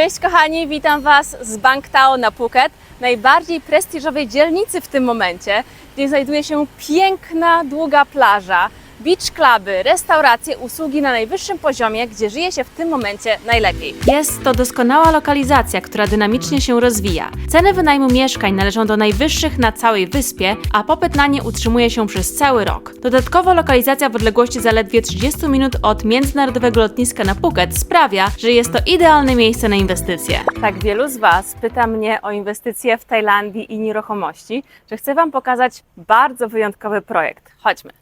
Cześć kochani, witam Was z Bangtao na Phuket, najbardziej prestiżowej dzielnicy w tym momencie, gdzie znajduje się piękna, długa plaża, beach cluby, restauracje, usługi na najwyższym poziomie, gdzie żyje się w tym momencie najlepiej. Jest to doskonała lokalizacja, która dynamicznie się rozwija. Ceny wynajmu mieszkań należą do najwyższych na całej wyspie, a popyt na nie utrzymuje się przez cały rok. Dodatkowo lokalizacja w odległości zaledwie 30 minut od międzynarodowego lotniska na Phuket sprawia, że jest to idealne miejsce na inwestycje. Tak wielu z Was pyta mnie o inwestycje w Tajlandii i nieruchomości, że chcę Wam pokazać bardzo wyjątkowy projekt. Chodźmy.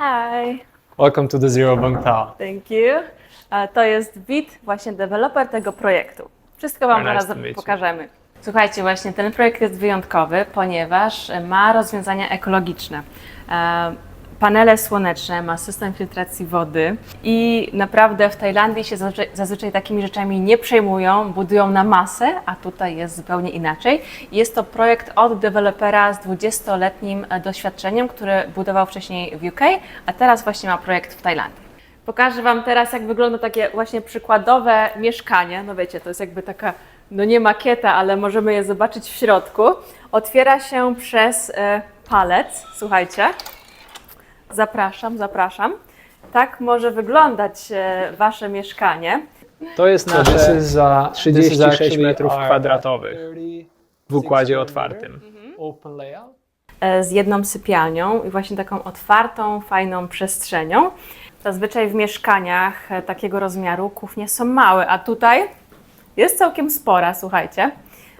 Hi. Welcome to the Zero Bang Tao. Thank you. E, To jest Wit, właśnie deweloper tego projektu. Wszystko Wam Very nice meet you. pokażemy. Słuchajcie, właśnie ten projekt jest wyjątkowy, ponieważ ma rozwiązania ekologiczne. E, Panele słoneczne, ma system filtracji wody i naprawdę w Tajlandii się zazwyczaj, zazwyczaj takimi rzeczami nie przejmują, budują na masę, a tutaj jest zupełnie inaczej. Jest to projekt od dewelopera z 20-letnim e, doświadczeniem, który budował wcześniej w UK, a teraz właśnie ma projekt w Tajlandii. Pokażę Wam teraz, jak wygląda takie właśnie przykładowe mieszkanie. No wiecie, to jest jakby taka, no nie makieta, ale możemy je zobaczyć w środku. Otwiera się przez e, palec, słuchajcie. Zapraszam, zapraszam. Tak może wyglądać e, Wasze mieszkanie. To jest So nasze uh, 36 this is actually metrów kwadratowych 30 w układzie otwartym. layout. e, z jedną sypialnią i właśnie taką otwartą, fajną przestrzenią. Zazwyczaj w mieszkaniach e, takiego rozmiaru kuchnie są małe, a tutaj jest całkiem spora, słuchajcie.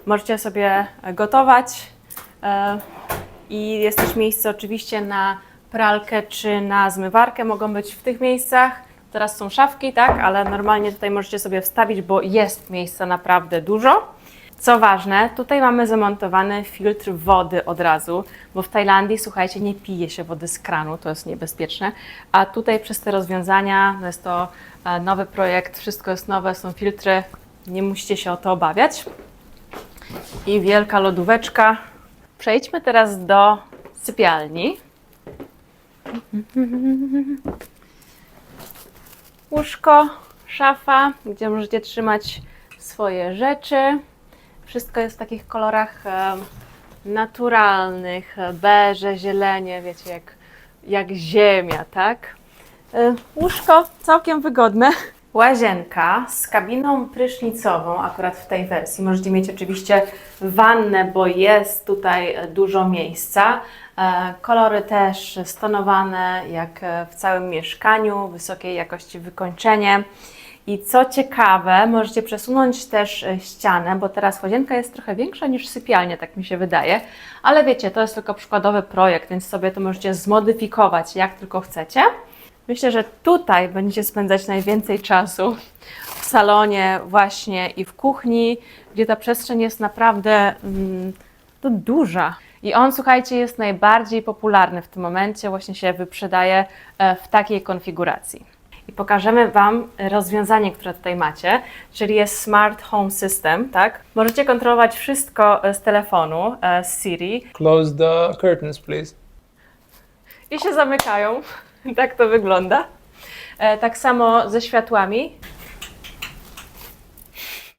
Możecie sobie gotować i jest też miejsce oczywiście na pralkę czy na zmywarkę, mogą być w tych miejscach. Teraz są szafki, tak, ale normalnie tutaj możecie sobie wstawić, bo jest miejsca naprawdę dużo. Co ważne, tutaj mamy zamontowany filtr wody od razu, bo w Tajlandii, słuchajcie, nie pije się wody z kranu, to jest niebezpieczne, a tutaj przez te rozwiązania, no jest to e, nowy projekt, wszystko jest nowe, są filtry, nie musicie się o to obawiać. I wielka lodóweczka. Przejdźmy teraz do sypialni. Łóżko, szafa, gdzie możecie trzymać swoje rzeczy. Wszystko jest w takich kolorach em, naturalnych, e, beże, zielenie, wiecie, jak, jak ziemia, tak? E, Łóżko całkiem wygodne. Łazienka z kabiną prysznicową, akurat w tej wersji. Możecie mieć oczywiście wannę, bo jest tutaj dużo miejsca. E, Kolory też stonowane, jak w całym mieszkaniu, wysokiej jakości wykończenie. I co ciekawe, możecie przesunąć też ścianę, bo teraz łazienka jest trochę większa niż sypialnia, tak mi się wydaje. Ale wiecie, to jest tylko przykładowy projekt, więc sobie to możecie zmodyfikować jak tylko chcecie. Myślę, że tutaj będziecie spędzać najwięcej czasu w salonie właśnie i w kuchni, gdzie ta przestrzeń jest naprawdę mm, to duża. I on, słuchajcie, jest najbardziej popularny w tym momencie, właśnie się wyprzedaje e, w takiej konfiguracji. I pokażemy Wam rozwiązanie, które tutaj macie, czyli jest Smart Home System, tak? Możecie kontrolować wszystko e, z telefonu, e, z Siri, Close the curtains, please. i się zamykają. tak to wygląda. E, tak samo ze światłami.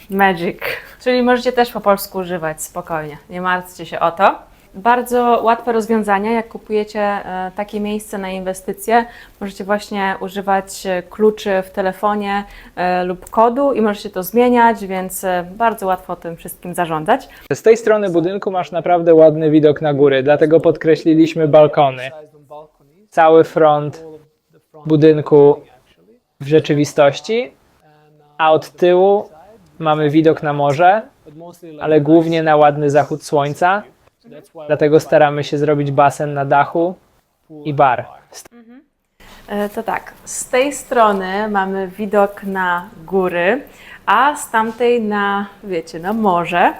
Magic. Czyli możecie też po polsku używać spokojnie. Nie martwcie się o to. Bardzo łatwe rozwiązania, jak kupujecie e, takie miejsce na inwestycje, możecie właśnie używać e, kluczy w telefonie e, lub kodu i możecie to zmieniać, więc bardzo łatwo tym wszystkim zarządzać. Z tej strony budynku masz naprawdę ładny widok na góry, dlatego podkreśliliśmy balkony. Cały front budynku w rzeczywistości, a od tyłu mamy widok na morze, ale głównie na ładny zachód słońca. Dlatego staramy się zrobić basen na dachu i bar. E, To tak, z tej strony mamy widok na góry, a z tamtej na, wiecie, na morze.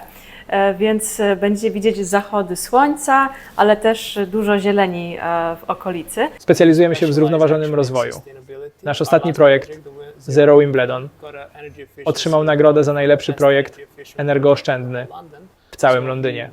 E, Więc e, będziecie widzieć zachody słońca, ale też dużo zieleni e, w okolicy. Specjalizujemy się w zrównoważonym rozwoju. Nasz ostatni projekt, Zero Wimbledon, otrzymał nagrodę za najlepszy projekt energooszczędny w całym Londynie,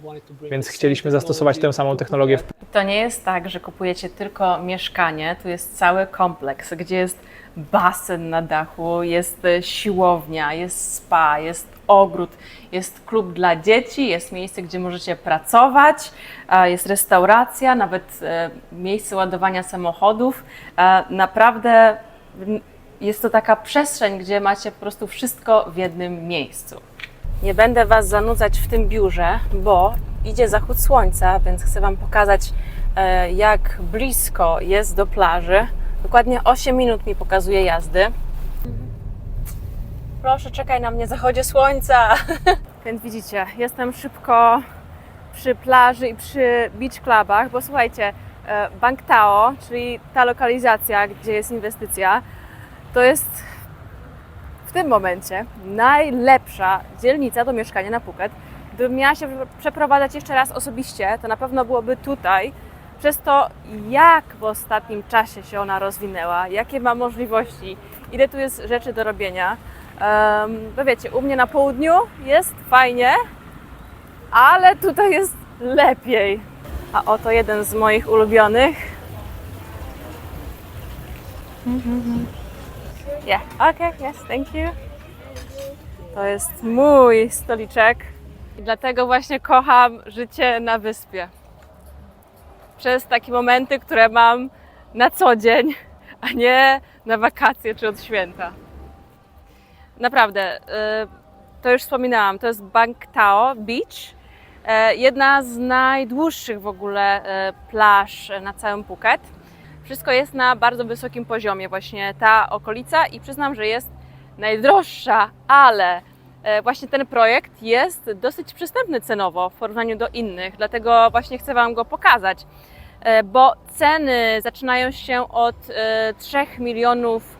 więc chcieliśmy zastosować tę samą technologię w To nie jest tak, że kupujecie tylko mieszkanie, tu jest cały kompleks, gdzie jest basen na dachu, jest siłownia, jest spa, jest ogród, jest klub dla dzieci, jest miejsce, gdzie możecie pracować, e, jest restauracja, nawet e, miejsce ładowania samochodów. E, Naprawdę jest to taka przestrzeń, gdzie macie po prostu wszystko w jednym miejscu. Nie będę Was zanudzać w tym biurze, bo idzie zachód słońca, więc chcę Wam pokazać, jak blisko jest do plaży. Dokładnie 8 minut mi pokazuje jazdy. Proszę, czekaj na mnie, zachodzie słońca. Więc widzicie, jestem szybko przy plaży i przy beach clubach, bo słuchajcie, e, Bangtao, czyli ta lokalizacja, gdzie jest inwestycja, to jest w tym momencie najlepsza dzielnica do mieszkania na Phuket. Gdybym miała się przeprowadzać jeszcze raz osobiście, to na pewno byłoby tutaj. Przez to, jak w ostatnim czasie się ona rozwinęła, jakie ma możliwości, ile tu jest rzeczy do robienia. Um, no wiecie, u mnie na południu jest fajnie, ale tutaj jest lepiej. A oto jeden z moich ulubionych. Yeah, okay, yes, thank you. To jest mój stoliczek i dlatego właśnie kocham życie na wyspie. Przez takie momenty, które mam na co dzień, a nie na wakacje czy od święta. Naprawdę, y, to już wspominałam, to jest Bangtao Beach. E, Jedna z najdłuższych w ogóle e, plaż na całym Phuket. Wszystko jest na bardzo wysokim poziomie, właśnie ta okolica i przyznam, że jest najdroższa, ale właśnie ten projekt jest dosyć przystępny cenowo w porównaniu do innych, dlatego właśnie chcę Wam go pokazać, bo ceny zaczynają się od e, 3 milionów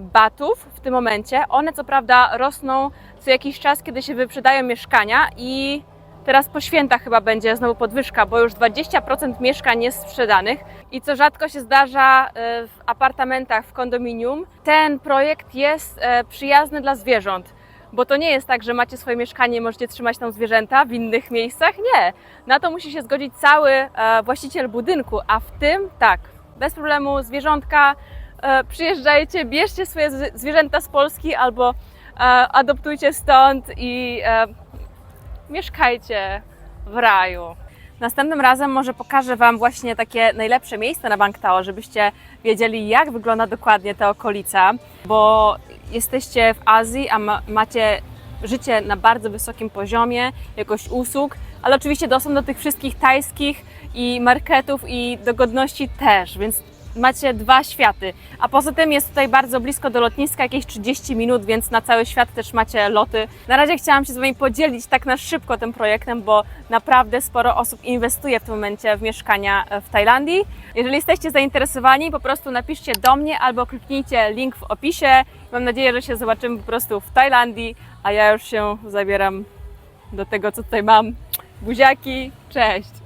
batów w tym momencie. One co prawda rosną co jakiś czas, kiedy się wyprzedają mieszkania i teraz po świętach chyba będzie znowu podwyżka, bo już 20% mieszkań jest sprzedanych i co rzadko się zdarza e, w apartamentach, w kondominium, ten projekt jest e, przyjazny dla zwierząt. Bo to nie jest tak, że macie swoje mieszkanie możecie trzymać tam zwierzęta w innych miejscach. Nie. Na to musi się zgodzić cały e, właściciel budynku, a w tym tak, bez problemu zwierzątka, e, przyjeżdżajcie, bierzcie swoje zw- zwierzęta z Polski albo e, adoptujcie stąd i e, mieszkajcie w raju. Następnym razem może pokażę Wam właśnie takie najlepsze miejsca na Bangtao, żebyście wiedzieli, jak wygląda dokładnie ta okolica, bo jesteście w Azji, a ma, macie życie na bardzo wysokim poziomie, jakość usług, ale oczywiście dostęp do tych wszystkich tajskich i marketów i dogodności też, więc macie dwa światy. A poza tym jest tutaj bardzo blisko do lotniska, jakieś 30 minut, więc na cały świat też macie loty. Na razie chciałam się z Wami podzielić tak na szybko tym projektem, bo naprawdę sporo osób inwestuje w tym momencie w mieszkania w Tajlandii. Jeżeli jesteście zainteresowani, po prostu napiszcie do mnie albo kliknijcie link w opisie. Mam nadzieję, że się zobaczymy po prostu w Tajlandii, a ja już się zabieram do tego, co tutaj mam. Buziaki, cześć!